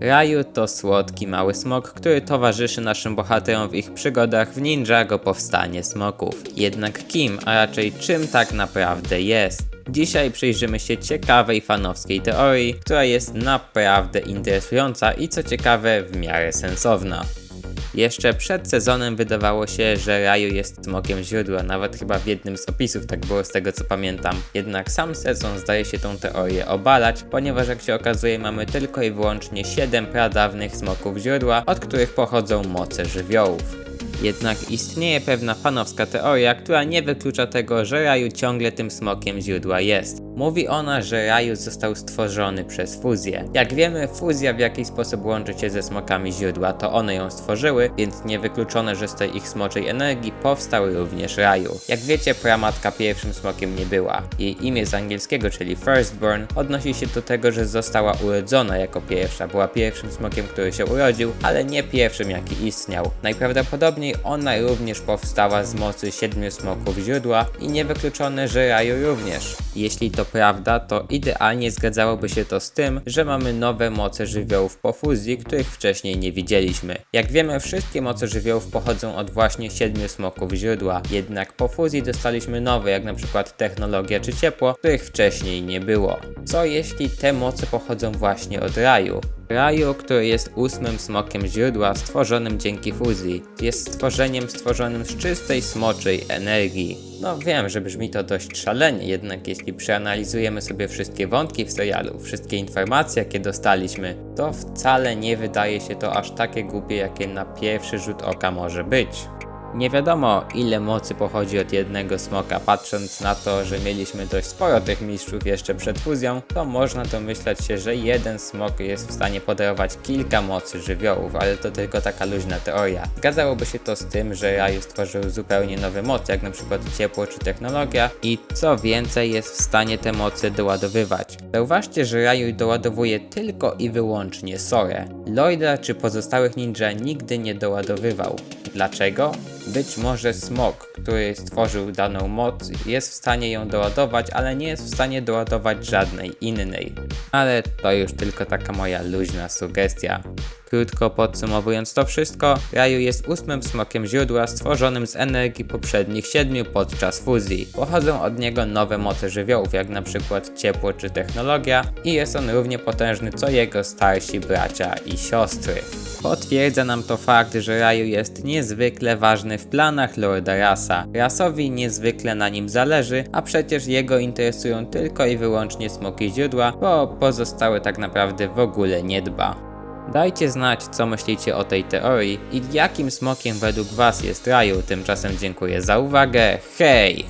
Raju to słodki mały smok, który towarzyszy naszym bohaterom w ich przygodach w Ninjago Powstanie Smoków. Jednak kim, a raczej czym tak naprawdę jest? Dzisiaj przyjrzymy się ciekawej fanowskiej teorii, która jest naprawdę interesująca i co ciekawe w miarę sensowna. Jeszcze przed sezonem wydawało się, że Raju jest smokiem źródła, nawet chyba w jednym z opisów tak było z tego co pamiętam. Jednak sam sezon zdaje się tą teorię obalać, ponieważ jak się okazuje mamy tylko i wyłącznie 7 pradawnych smoków źródła, od których pochodzą moce żywiołów. Jednak istnieje pewna fanowska teoria, która nie wyklucza tego, że Raju ciągle tym smokiem źródła jest. Mówi ona, że Raju został stworzony przez fuzję. Jak wiemy, fuzja w jakiś sposób łączy się ze smokami źródła, to one ją stworzyły, więc niewykluczone, że z tej ich smoczej energii powstał również Raju. Jak wiecie, pramatka pierwszym smokiem nie była. Jej imię z angielskiego, czyli Firstborn, odnosi się do tego, że została urodzona jako pierwsza. Była pierwszym smokiem, który się urodził, ale nie pierwszym, jaki istniał. Najprawdopodobniej ona również powstała z mocy siedmiu smoków źródła i niewykluczone, że Raju również. Jeśli to prawda, to idealnie zgadzałoby się to z tym, że mamy nowe moce żywiołów po fuzji, których wcześniej nie widzieliśmy. Jak wiemy, wszystkie moce żywiołów pochodzą od właśnie siedmiu smoków źródła, jednak po fuzji dostaliśmy nowe, jak na przykład technologia czy ciepło, których wcześniej nie było. Co jeśli te moce pochodzą właśnie od raju? Raju, który jest ósmym smokiem źródła stworzonym dzięki fuzji, jest stworzeniem stworzonym z czystej smoczej energii. No wiem, że brzmi to dość szalenie, jednak jeśli przeanalizujemy sobie wszystkie wątki w serialu, wszystkie informacje jakie dostaliśmy, to wcale nie wydaje się to aż takie głupie jakie na pierwszy rzut oka może być. Nie wiadomo ile mocy pochodzi od jednego smoka, patrząc na to, że mieliśmy dość sporo tych mistrzów jeszcze przed fuzją, to można domyślać się, że jeden smok jest w stanie podarować kilka mocy żywiołów, ale to tylko taka luźna teoria. Zgadzałoby się to z tym, że Raju stworzył zupełnie nowe moce, jak przykład ciepło czy technologia i co więcej jest w stanie te mocy doładowywać. Zauważcie, że Raju doładowuje tylko i wyłącznie Sorę. Lloyda czy pozostałych ninja nigdy nie doładowywał. Dlaczego? Być może smok, który stworzył daną moc, jest w stanie ją doładować, ale nie jest w stanie doładować żadnej innej. Ale to już tylko taka moja luźna sugestia. Krótko podsumowując to wszystko, Raju jest ósmym smokiem źródła stworzonym z energii poprzednich siedmiu podczas fuzji. Pochodzą od niego nowe moce żywiołów, jak na przykład ciepło czy technologia i jest on równie potężny co jego starsi bracia i siostry. Potwierdza nam to fakt, że Raju jest niezwykle ważny w planach Lorda Rasa. Rasowi niezwykle na nim zależy, a przecież jego interesują tylko i wyłącznie smoki źródła, bo pozostałe tak naprawdę w ogóle nie dba. Dajcie znać, co myślicie o tej teorii i jakim smokiem według Was jest Raju. Tymczasem dziękuję za uwagę. Hej!